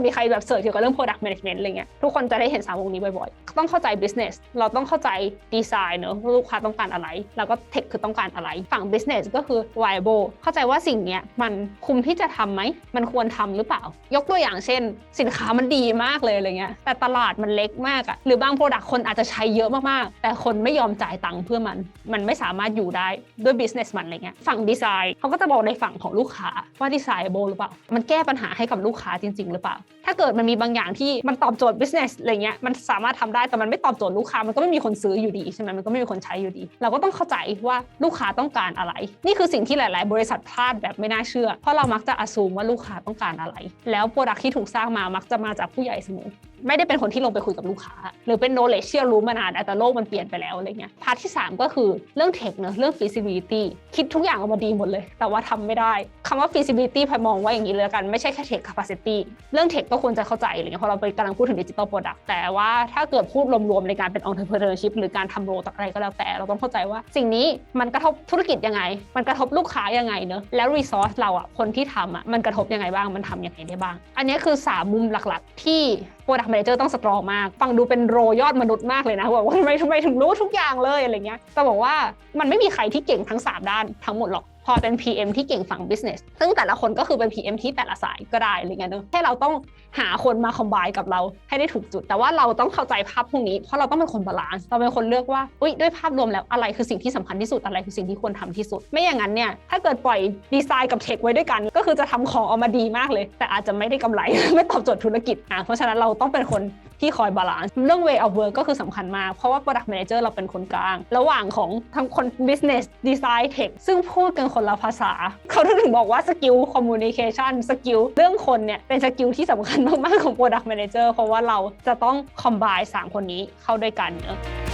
ดมีใครแบบเสิร์ชเกี่ยวกับเรื่อง product management อะไรเงี้ยทุกคนจะได้เห็นสามวงนี้บ่อยๆ ต้องเข้าใจ business เราต้องเข้าใจ design เนอะลูกค้าต้องการอะไร แล้วก็ tech คือต้องการอะไร ฝั่ง business ก็คือ viable เข้าใจว่าสิ่งเนี้ยมันคุ้มที่จะทำไหมมันควรทำหรือเปล่า ยกตัวอย่างเช่น สินค้ามันดีมากเลยอะไรเงี้ยแต่ตลาดมันเล็กมากอะหรือบาง product คนอาจจะใช้เยอะมากๆ แต่คนไม่ยอมจ่ายตังค์เพื่อมัน มันไม่สามารถอยู่ได้ด้วย business มันอะไรเงี้ยฝั่ง design เขาก็จะบอกในฝั่งของลูกค้าว่า designable หรือเปล่า มันแก้ปัญหาให้กับลูกค้าจริง ๆ หรือเปล่าถ้าเกิดมันมีบางอย่างที่มันตอบโจทย์ business อะไรเงี้ยมันสามารถทำได้แต่มันไม่ตอบโจทย์ลูกค้ามันก็ไม่มีคนซื้ออยู่ดีใช่ไหมมันก็ไม่มีคนใช้อยู่ดี เราก็ต้องเข้าใจว่าลูกค้าต้องการอะไร นี่คือสิ่งที่หลาย ๆ บริษัทพลาดแบบไม่น่าเชื่อ เพราะเรามักจะอ s ูมว่าลูกค้าต้องการอะไร แล้วโปรดักที่ถูกสร้างมามักจะมาจากผู้ใหญ่เสมอไม่ได้เป็นคนที่ลงไปคุยกับลูกค้า หรือเป็น knowledge ที่รารู้มานานแต่โลกมันเปลี่ยนไปแล้วอะไรเงี้ยพาร์ทที่ 3 ก็คือเรื่อง tech เนอะเรื่อง feasibility คิดทุกอย่างออกมาดีหมดเลย แต่ว่าทำไม่ได้คำว่า feasibility พายมองว่าอย่างนี้เลยกันไม่ใช่แค่ tech capacity เรื่อง tech ก็ควรจะเข้าใจอะไรเงี้ยเพราะเราไปกำลังพูดถึง digital product แต่ว่าถ้าเกิดพูดรวมๆในการเป็น entrepreneurship หรือการทำโรตอะไรก็แล้วแต่ เราต้องเข้าใจว่าสิ่งนี้มันกระทบธุรกิจยังไง มันกระทบลูกค้ายังไงเนอะแล้ว resource เราอะคนที่ทำอะมันกระทบยังไงบ้างมันทำยังไงได้บ้าง อันนี้คือ 3 มุมหลักๆ ที่ Product Manager ต้องสตรองมาก ฟังดูเป็นโรยอดมนุษย์มากเลยนะบอกว่าทำไมทำไมถึงรู้ทุกอย่างเลยอะไรเงี้ยแต่บอกว่ามันไม่มีใครที่เก่งทั้ง 3 ด้านทั้งหมดหรอก พอเป็น PM ที่เก่งฝั่ง business ซึ่งแต่ละคนก็คือเป็น PM ที่แต่ละสายก็ได้อะไรเงี้ยเนอะแค่เราต้องหาคนมาคอมไบกับเราให้ได้ถูกจุด แต่ว่าเราต้องเข้าใจภาพพวกนี้ เพราะเราต้องเป็นคนบาลานซ์เราเป็นคนเลือกว่าอุ้ยด้วยภาพรวมแล้วอะไรคือสิ่งที่สำคัญที่สุดอะไรคือสิ่งที่ควรทำที่สุด ไม่อย่างนั้นเนี่ยถ้าเกิดปล่อยดีไซน์กับเทคไว้ด้วยกัน ก็คือจะทำของออกมาดีมากเลย แต่อาจจะไม่ได้กำไรไม่ตอบโจทย์ธุรกิจอะเพราะฉะนั้นเราต้องเป็นคน ที่คอยบาลานซ์เรื่อง way of work ก็คือสำคัญมาก เพราะว่า product manager เราเป็นคนกลาง ระหว่างของทั้งคน business design tech ซึ่งพูดกันคนละภาษา เขาถึงบอกว่าสกิล communication สกิลเรื่องคนเนี่ยเป็นสกิลที่สำคัญมาก ๆ ของ product manager เพราะว่าเราจะต้อง combine สามคนนี้เข้าด้วยกันเนอะ